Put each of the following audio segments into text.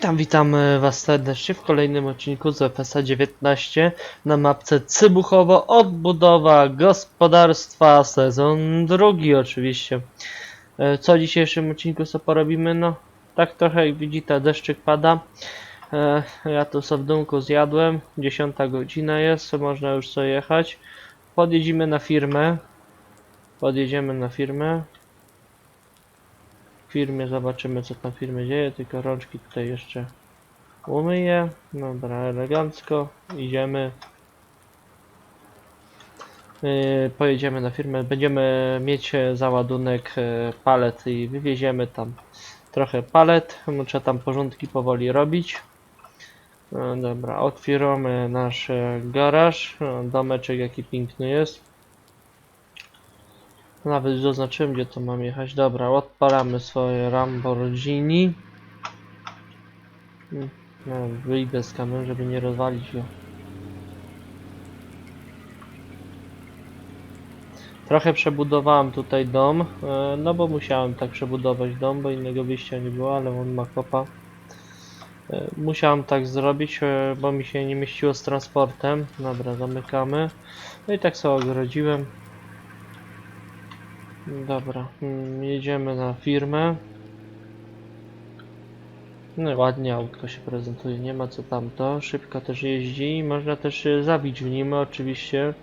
Witam, witam e, Was serdecznie w kolejnym odcinku z FSA 19 na mapce Cybuchowo odbudowa gospodarstwa sezon drugi oczywiście. E, Co w dzisiejszym odcinku co porobimy? No tak trochę jak widzicie deszczyk pada. E, Ja tu sobie w domku zjadłem, 10 godzina jest, można już sobie jechać. Podjedziemy na firmę. Podjedziemy na firmę. Firmie zobaczymy co tam firmie dzieje, tylko rączki tutaj jeszcze umyję. Dobra, elegancko. Idziemy. Yy, pojedziemy na firmę. Będziemy mieć załadunek e, palet i wywieziemy tam trochę palet. Muszę tam porządki powoli robić. No, dobra, otwieramy nasz garaż. Domeczek jaki piękny jest. Nawet zaznaczyłem gdzie to mam jechać. Dobra, odpalamy swoje Lamborghini. No, wyjdę z kamery, żeby nie rozwalić go. Trochę przebudowałem tutaj dom, e, no bo musiałem tak przebudować dom, bo innego wyjścia nie było, ale on ma kopa. E, Musiałem tak zrobić, e, bo mi się nie mieściło z transportem. Dobra, zamykamy. No i tak sobie ogrodziłem. Dobra, mm, jedziemy na firmę. No ładnie autko się prezentuje, nie ma co tamto. Szybko też jeździ można też zabić w nim oczywiście.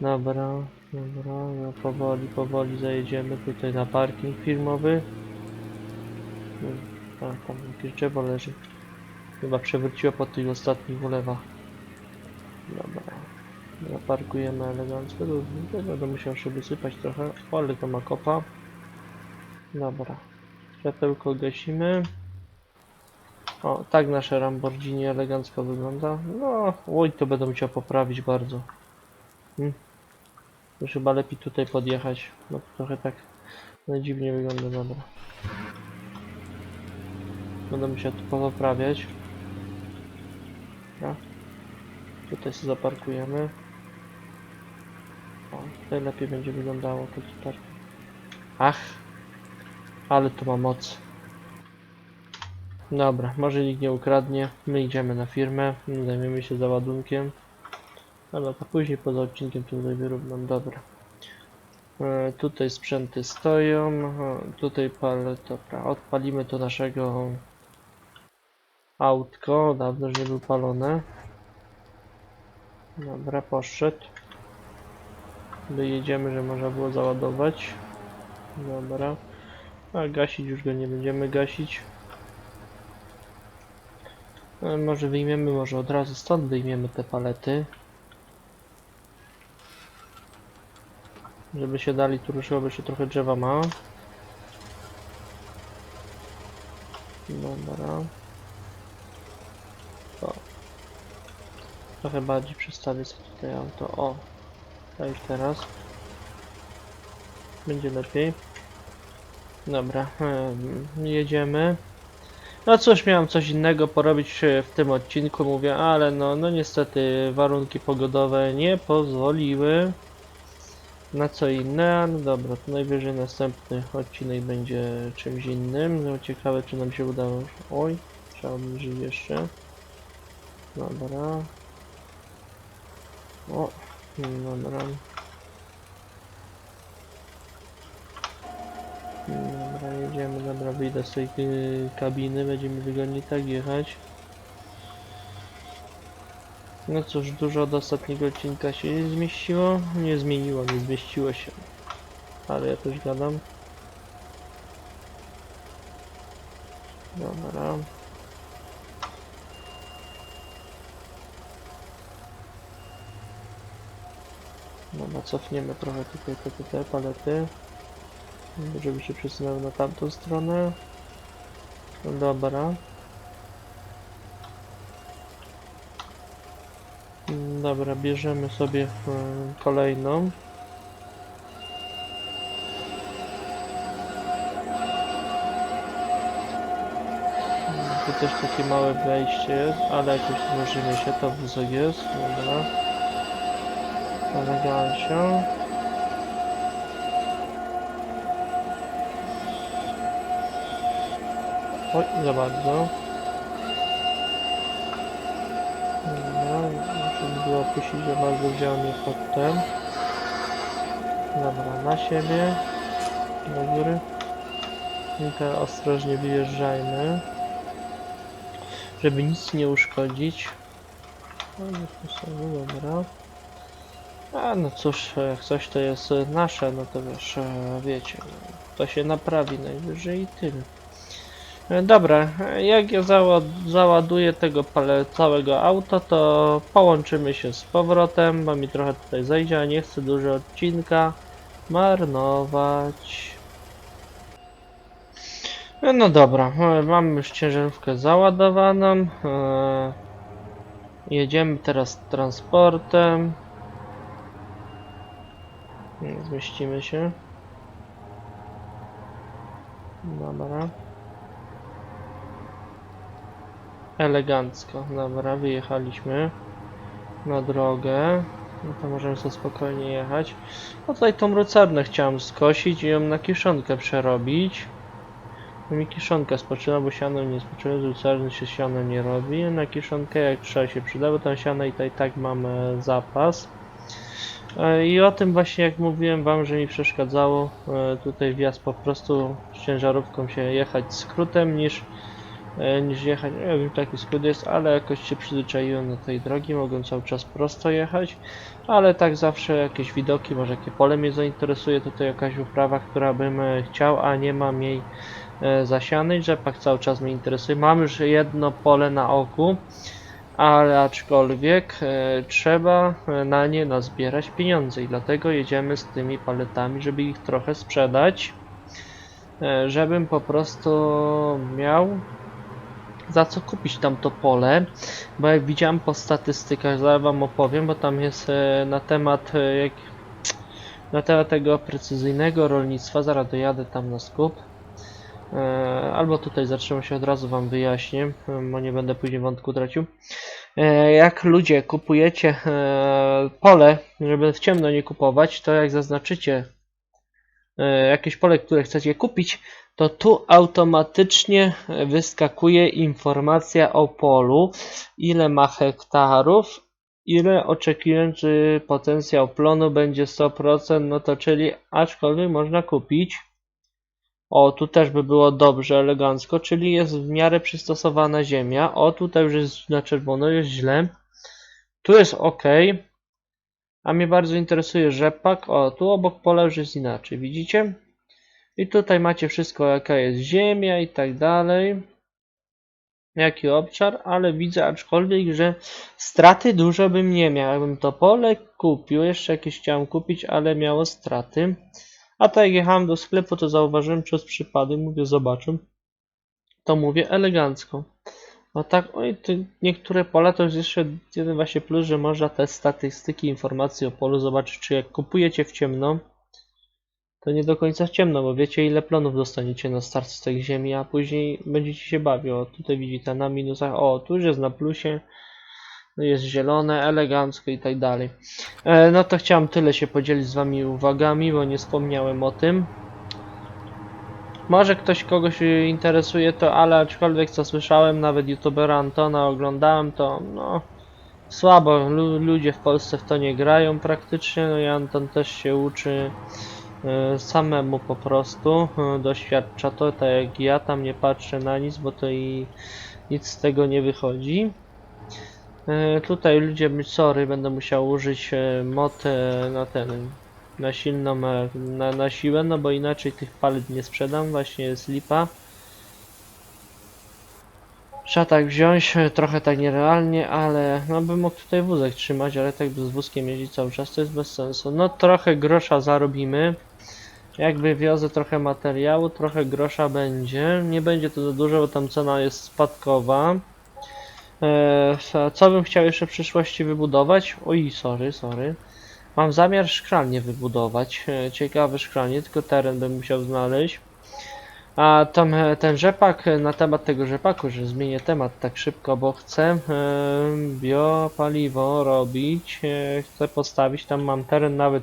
Dobra, dobra, no powoli, powoli zajedziemy tutaj na parking firmowy. A, tam jakieś drzewo leży. Chyba przewróciło po tych ostatnich ulewach. Dobra. Zaparkujemy elegancko. Też będę musiał szyby sypać trochę. O, ale to ma kopa. Dobra. Światełko gasimy. O, tak nasze Lamborghini elegancko wygląda. No, oj, to będę musiał poprawić bardzo. Hmm. Już chyba lepiej tutaj podjechać. No to trochę tak no, dziwnie wygląda, dobra. Będę musiał tu poprawiać. Tutaj sobie zaparkujemy. Tutaj lepiej będzie wyglądało to tutaj. Ach, ale to ma moc. Dobra, może nikt nie ukradnie. My idziemy na firmę, zajmiemy się załadunkiem. Dobra, to później poza odcinkiem tutaj wyrównam. Dobra. E, tutaj sprzęty stoją. E, tutaj pal, dobra, odpalimy to naszego autko. Dawno już nie był palone. Dobra, poszedł. Wyjedziemy, że można było załadować. Dobra. A gasić już go nie będziemy gasić. E, może wyjmiemy, może od razu stąd wyjmiemy te palety. Żeby się dali tu ruszyło, bo jeszcze trochę drzewa ma. Dobra. O. Trochę bardziej przestawię sobie tutaj auto. O, tak już teraz. Będzie lepiej. Dobra, em, jedziemy. No cóż, miałem coś innego porobić e, w tym odcinku, mówię, ale no, no niestety warunki pogodowe nie pozwoliły na co inne. No dobra, to najwyżej następny odcinek będzie czymś innym. No ciekawe, czy nam się udało. Oj, trzeba obniżyć jeszcze. Dobra. O, dobra. Dobra, jedziemy, dobra, wyjdę z tej y, kabiny, będziemy wygodnie tak jechać. No cóż, dużo od ostatniego odcinka się nie zmieściło, nie zmieniło, nie zmieściło się. Ale ja też gadam. Dobra. Dobra, cofniemy trochę tutaj te, te, te palety żeby się przesunął na tamtą stronę. No Dobra. Mm, Dobra, bierzemy sobie e, kolejną. Mm, Tu też takie małe wejście jest, ale jakoś złożymy się, to wózek jest. Dobra elegancio. Oj, za bardzo. Dobra, muszę było opuścić, za bardzo wziąłem je potem. Dobra, na siebie. Do góry. I teraz ostrożnie wyjeżdżajmy. Żeby nic nie uszkodzić. No, dobra. A no cóż, jak coś to jest e, nasze, no to wiesz, e, wiecie, to się naprawi najwyżej i tyle. E, Dobra, e, jak ja zała załaduję tego całego auto, to połączymy się z powrotem, bo mi trochę tutaj zejdzie, a nie chcę dużo odcinka marnować. E, No dobra, e, mam już ciężarówkę załadowaną. e, Jedziemy teraz transportem. Zmieścimy się. Dobra. Elegancko. Dobra, wyjechaliśmy na drogę. No to możemy sobie spokojnie jechać. No tutaj tą lucernę chciałem skosić i ją na kiszonkę przerobić. Bo mi kiszonka spoczyna, bo siano nie spoczyna, z lucerny się siano nie robi. Na kiszonkę jak trzeba się przyda, bo tam siano i tak, i tak mamy zapas. E, I o tym właśnie jak mówiłem wam, że mi przeszkadzało e, tutaj wjazd po prostu z ciężarówką się jechać skrótem niż, e, niż jechać, nie wiem taki skrót jest, ale jakoś się przyzwyczaiłem do tej drogi, mogłem cały czas prosto jechać, ale tak zawsze jakieś widoki, może jakie pole mnie zainteresuje, tutaj jakaś uprawa, która bym chciał, a nie mam jej zasianej, rzepak cały czas mnie interesuje, mam już jedno pole na oku, ale aczkolwiek e, trzeba e, na nie nazbierać pieniądze i dlatego jedziemy z tymi paletami, żeby ich trochę sprzedać, e, żebym po prostu miał za co kupić tamto pole, bo jak widziałem po statystykach, zaraz wam opowiem, bo tam jest na temat jak na temat tego precyzyjnego rolnictwa, zaraz dojadę tam na skup. Albo tutaj zatrzymam się od razu wam wyjaśnię, bo nie będę później wątku tracił. E, Jak ludzie kupujecie e, pole, żeby w ciemno nie kupować, to jak zaznaczycie e, jakieś pole, które chcecie kupić, to tu automatycznie wyskakuje informacja o polu, ile ma hektarów, ile oczekujący potencjał plonu będzie 100%, no to czyli aczkolwiek można kupić. O, tu też by było dobrze, elegancko, czyli jest w miarę przystosowana ziemia. O, tutaj już jest na czerwono, jest źle. Tu jest ok. A mnie bardzo interesuje rzepak. O, tu obok pola już jest inaczej, widzicie? I tutaj macie wszystko, jaka jest ziemia i tak dalej. Jaki obszar, ale widzę aczkolwiek, że straty dużo bym nie miał. Jakbym to pole kupił, jeszcze jakieś chciałem kupić, ale miało straty. A tak jak jechałem do sklepu, to zauważyłem przez przypadek, mówię, zobaczę. To mówię elegancko. No tak, oj, to niektóre pola to jest jeszcze jeden właśnie plus, że można te statystyki, informacje o polu zobaczyć, czy jak kupujecie w ciemno, to nie do końca ciemno, bo wiecie ile plonów dostaniecie na start z tej ziemi, a później będziecie się bawić. O, tutaj widzicie na minusach, o, tu już jest na plusie, jest zielone, elegancko i tak dalej. E, no to chciałem tyle się podzielić z wami uwagami, bo nie wspomniałem o tym. Może ktoś kogoś interesuje to, ale aczkolwiek co słyszałem, nawet youtubera Antona oglądałem, to no słabo, Lu ludzie w Polsce w to nie grają praktycznie, no i Anton też się uczy y, samemu po prostu, y, doświadcza to, tak jak ja tam nie patrzę na nic, bo to i nic z tego nie wychodzi. E, Tutaj ludzie, sorry, będę musiał użyć e, mod e, na ten, na silną, e, na, na siłę, no bo inaczej tych palet nie sprzedam, właśnie jest lipa. Trzeba tak wziąć, trochę tak nierealnie, ale no bym mógł tutaj wózek trzymać, ale tak z wózkiem jeździć cały czas to jest bez sensu. No trochę grosza zarobimy. Jakby wiozę trochę materiału, trochę grosza będzie. Nie będzie to za dużo, bo tam cena jest spadkowa. A co bym chciał jeszcze w przyszłości wybudować? Oj, sorry, sorry. Mam zamiar szklalnię wybudować. E, Ciekawe szklalnie, tylko teren bym musiał znaleźć. A tam e, ten rzepak, e, na temat tego rzepaku, że zmienię temat tak szybko, bo chcę e, biopaliwo robić. E, chcę postawić, tam mam teren nawet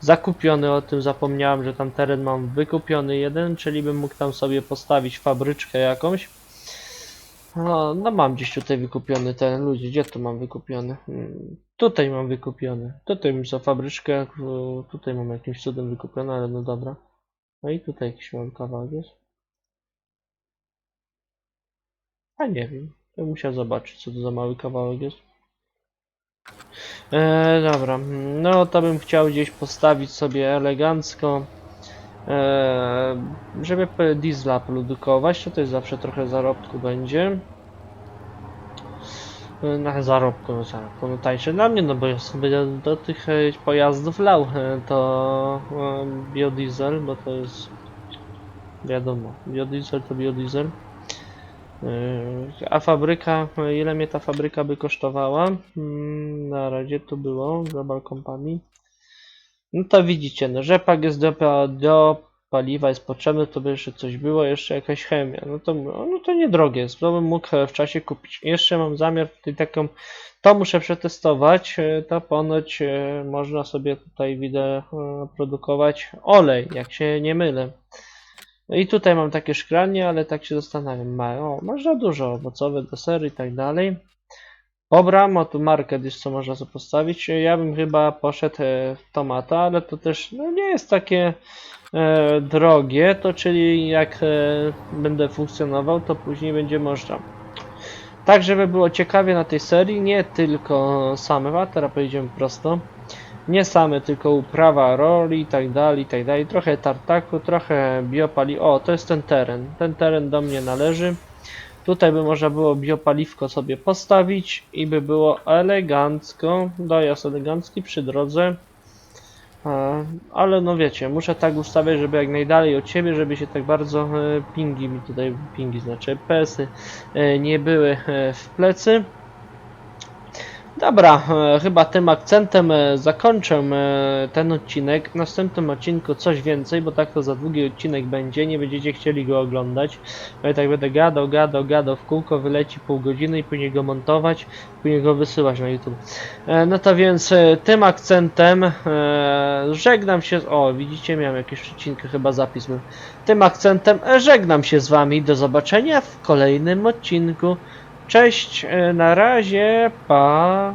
zakupiony, o tym zapomniałem, że tam teren mam wykupiony jeden, czyli bym mógł tam sobie postawić fabryczkę jakąś. No, no mam gdzieś tutaj wykupiony ten ludzie, gdzie tu mam wykupiony? Hmm, tutaj mam wykupiony. Tutaj mam za fabryczkę, tutaj mam jakimś cudem wykupiony, ale no dobra. No i tutaj jakiś mam kawałek jest. A nie wiem. Ja musiał zobaczyć co to za mały kawałek jest. E, dobra, no to bym chciał gdzieś postawić sobie elegancko. E, żeby diesla produkować, to też zawsze trochę zarobku będzie. E, Na zarobku, no zarobku, no tańsze dla mnie, no bo ja sobie do, do tych e, pojazdów lał e, to biodiesel, bo to jest wiadomo, biodiesel to biodiesel. E, A fabryka, ile mnie ta fabryka by kosztowała? Mm, Na razie to było Global Company. No to widzicie, no rzepak jest do, pa- do paliwa, jest potrzebny, to by jeszcze coś było, jeszcze jakaś chemia. No to, no to niedrogie jest, to bym mógł w czasie kupić. Jeszcze mam zamiar tutaj taką, to muszę przetestować, e, to ponoć e, można sobie tutaj widzę e, produkować olej, jak się nie mylę. No i tutaj mam takie szklanie, ale tak się zastanawiam, ma, o, można dużo, owocowe, desery i tak dalej. Dobra, ma tu markę gdzieś co można sobie postawić. Ja bym chyba poszedł e, w tomata, ale to też no, nie jest takie e, drogie, to czyli jak e, będę funkcjonował, to później będzie można. Tak, żeby było ciekawie na tej serii, nie tylko same, a teraz pojedziemy prosto. Nie same, tylko uprawa roli i tak dalej, i tak dalej. Trochę tartaku, trochę biopali. O, to jest ten teren. Ten teren do mnie należy. Tutaj by można było biopaliwko sobie postawić i by było elegancko, dojazd elegancki przy drodze. E, Ale no wiecie, muszę tak ustawiać, żeby jak najdalej od siebie, żeby się tak bardzo e, pingi mi tutaj, pingi znaczy pesy, e, nie były w plecy. Dobra, e, chyba tym akcentem e, zakończę e, ten odcinek. W następnym odcinku coś więcej, bo tak to za długi odcinek będzie, nie będziecie chcieli go oglądać. Bo ja tak będę gadał, gadał, gadał w kółko, wyleci pół godziny i później go montować, później go wysyłać na YouTube. No to więc tym akcentem żegnam się. z- O, widzicie, miałem jakieś przecinkę, chyba zapis był. Tym akcentem żegnam się z wami. Do zobaczenia w kolejnym odcinku. Cześć, e, na razie, pa.